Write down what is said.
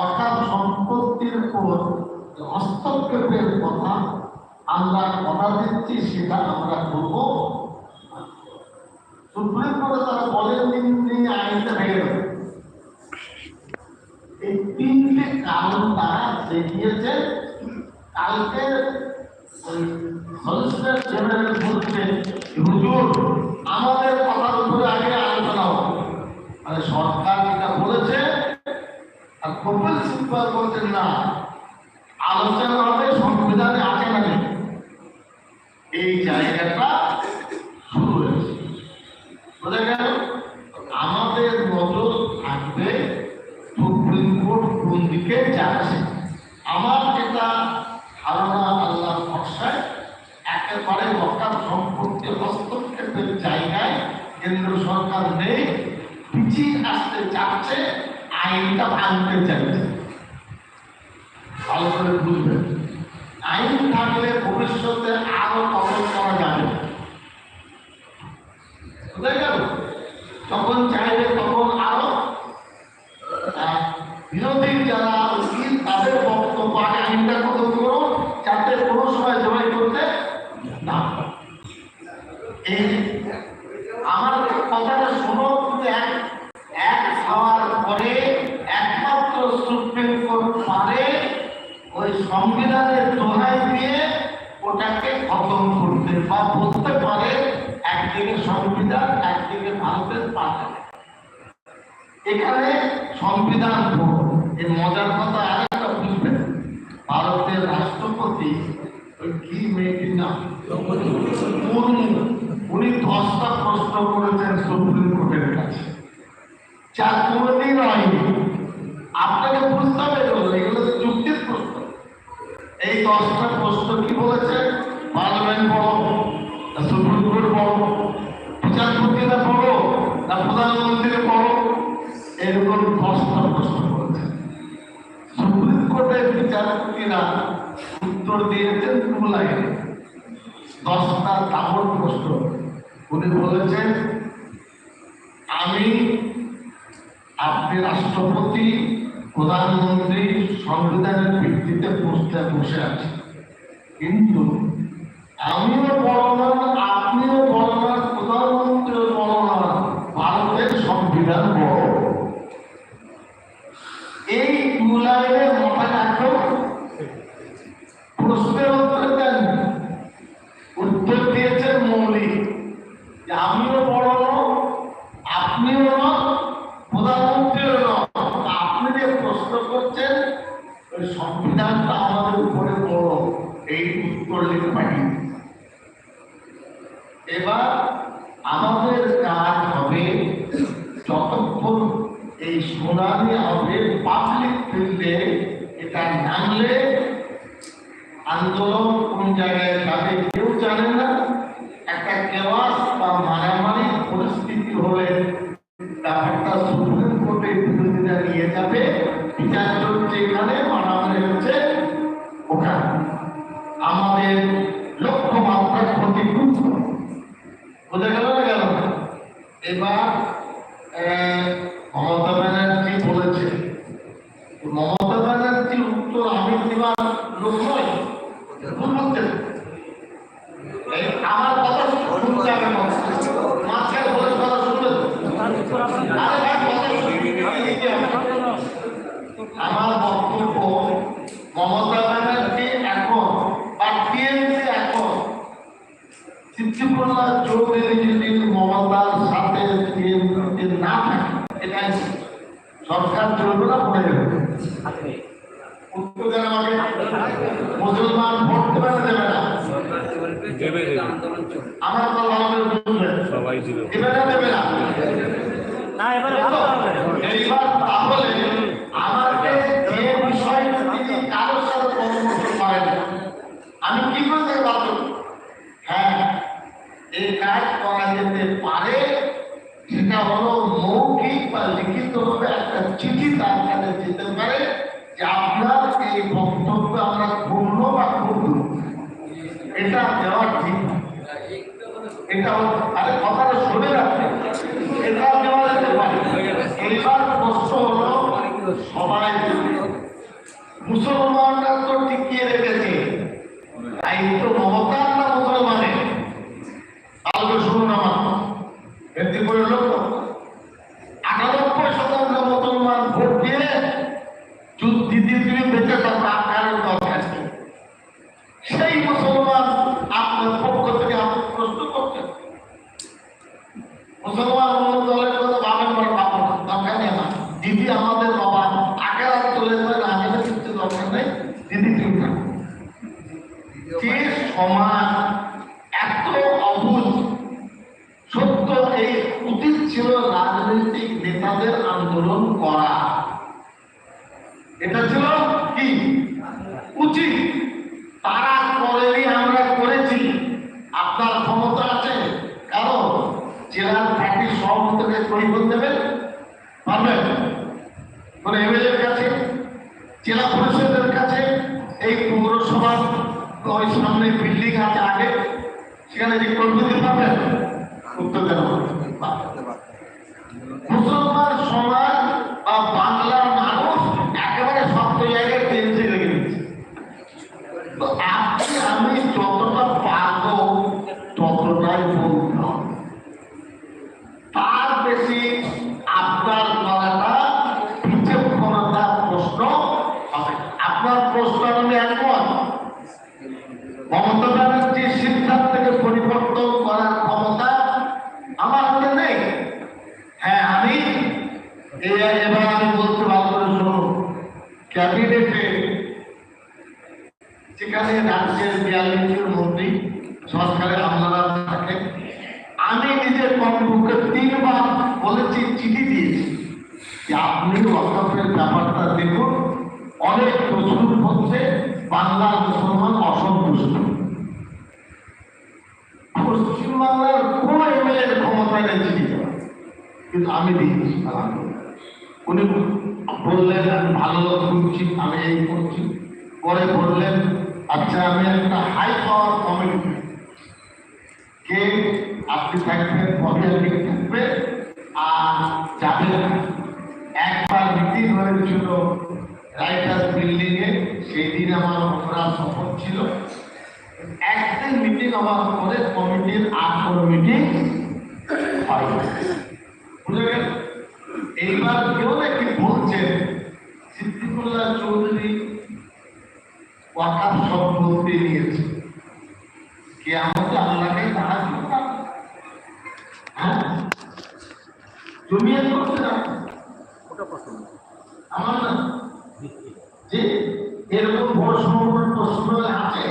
অর্থাৎ সম্পত্তির উপর হস্তক্ষেপের কথা আমরা কথা দিচ্ছি, সেটা আমরা করব। সুপ্রিম কোর্টে তারা বলেন, তিনি আইনটা ভেঙে দেবে। এই তিনটে কারণ তারা দেখিয়েছে কালকে ওই সলিসিটর জেনারেল বলছেন হুজুর আমাদের কথার উপরে আগে আলোচনা হবে মানে সরকার যেটা বলেছে আর কপিল বলছেন না। আলোচনা হবে ভালো করে বুঝবেন আইন থাকলে ভবিষ্যতে আরও কঠোর করা যাবে। বুঝে গেল? যখন চাইবে তখন আরও বিরোধী যারা উকিল, তাদের বক্তব্য আগে আইনটা কত করো যাতে কোনো সময় জবাই করতে না। এই আমার কথাটা শোনো কিন্তু এক এক হওয়ার পরে একমাত্র সুপ্রিম কোর্ট পারে ওই সংবিধানের দোহাই দিয়ে ওটাকে খতম করতে বা বলতে পারে একদিকে সংবিধান, একদিকে ভারতের পাঠান এখানে সংবিধান ভোট এই মজার কথা আরেকটা বুঝবেন। ভারতের রাষ্ট্রপতি কি মেয়েটির নাম? উনি দশটা প্রশ্ন করেছেন সুপ্রিম কোর্টের কাছে। যা কোনোদিন হয়নি আপনাকে বুঝতে হবে এগুলো এগুলো তো যুক্তির প্রশ্ন এই দশটা প্রশ্ন কি বলেছে? পার্লামেন্ট বড় সুপ্রিম কোর্ট বড় বিচারপতিরা বড় না প্রধানমন্ত্রী বড় এরকম দশটা প্রশ্ন করেছে সুপ্রিম কোর্টের বিচারপতিরা উত্তর দিয়েছেন দু লাইনে? দশটা দামন প্রশ্ন। উনি বলেছেন, আমি আপনি রাষ্ট্রপতি, প্রধানমন্ত্রী, সংবিধানের ভিত্তিতে বসতে বসে আছি। কিন্তু আমিও বড় না আপনিও বড় না প্রধানমন্ত্রীও বড় না ভারতের সংবিধান বড় এই দু লাইনের মাথা রাখো প্রশ্নের উত্তর দেন উত্তর দিয়েছেন মৌলিক যে আমিও বড় নয় আপনিও নয় প্রধানমন্ত্রীও নয় আপনি যে প্রশ্ন করছেন ওই সংবিধানটা আমাদের উপরে বড় এই উত্তর লিখে পাঠিয়ে দিন। এবার আমাদের কাজ হবে যতক্ষণ এই সোনালি হবে পাবলিক ফিল্ডে এটা নামলে আন্দোলন কোন জায়গায় যাবে কেউ জানে না। বোঝা গেল না গেল? এবার মমতা ব্যানার্জি বলেছে, মমতা ব্যানার্জির উত্তর আমি দেওয়ার লোক নয় ভুল বলছেন এই আমার কথা শুনতে হবে মাঝখানে বলে কথা শুনবে তো? আরে ভাই, কথা শুনতে দিতে হবে। আমার বক্তব্য মমতা ব্যানার্জি এখন বা টিএমসি এখন যদি মমতার সাথে না থাকে এটাই সরকার চলবে না পড়ে যাবে। উত্তর দেন আমাকে মুসলমান ভোট দেবে না দেবে না। দেবে দেবে। আমার তো ভালো সবাই দিবে। দেবে না দেবে না। না এবারে ভালো হবে। এইবার তাহলে আমাকে যে বিষয়টা তিনি কারোর সাথে পরামর্শ করেন না, আমি কি করে থেকে বাধ্য হ্যাঁ এই কাজ করা যেতে পারে সেটা হলো মৌখিক বা লিখিত ভাবে একটা চিঠি তার কাছে যেতে পারে যে আপনার এই বক্তব্য আমরা পূর্ণ বা পূর্ণ এটা দেওয়া ঠিক। এটা আরে কথাটা শুনে রাখতে overlook রাজনৈতিক নেতাদের আন্দোলন করা। এটা ছিল কি? উচিত। তারা করেনি, আমরা করেছি। আপনার ক্ষমতা আছে, কারণ জেলার পার্টির সভাপতিকে পরিবর্তন দেবেন পারবেন? কোন এমএলএর কাছে, জেলা পরিষদের কাছে, এই পৌরসভার ওই সামনে বিল্ডিং আছে আগে, সেখানে যে করবে দিতে পারবেন? উত্তর দেন আপনার করাটা প্রশ্ন হবে আপনার প্রশ্ন আমি একমত মমতা ব্যানার্জির সিদ্ধান্তকে পরিবর্তন করার ক্ষমতা আমার হাতে নেই হ্যাঁ আমি বলতে ভালো করে যেখানে রাজ্যের বিয়াল্লিশ জন মন্ত্রী সরকারের আমলারা থাকে আমি নিজের কর্মপক্ষে তিনবার বলেছি, চিঠি দিয়েছি। আপনি ওয়াকফের ব্যাপারটা দেখুন, অনেক প্রচুর হচ্ছে বাংলার মুসলমান অসন্তুষ্ট। পশ্চিমবাংলার কোন এমএলএ ক্ষমতা নেই কিন্তু আমি দিয়েছি উনি বললেন, আমি ভালো খুঁজছি, আমি এই করছি। পরে বললেন আচ্ছা আমি একটা হাই পাওয়ার কমিটি কে আপনি থাকবেন, পদে থাকবে আর যাবেন না। একবার মিটিং হয়েছিল রাইটার্স বিল্ডিং এ সেই দিন আমার ওপরা শপথ ছিল একদিন মিটিং হওয়ার পরে কমিটির আর মিটিং হয়। বুঝে গেল এইবার কেউ নাকি বলছেন সিদ্দিকুল্লাহ চৌধুরী নিয়েছে কে আমাকে আল্লাহকে সাহায্য করবে? হ্যাঁ জমিয়ে করছে না আমার যে এরকম বড় সম্পর্ক প্রশ্ন আছে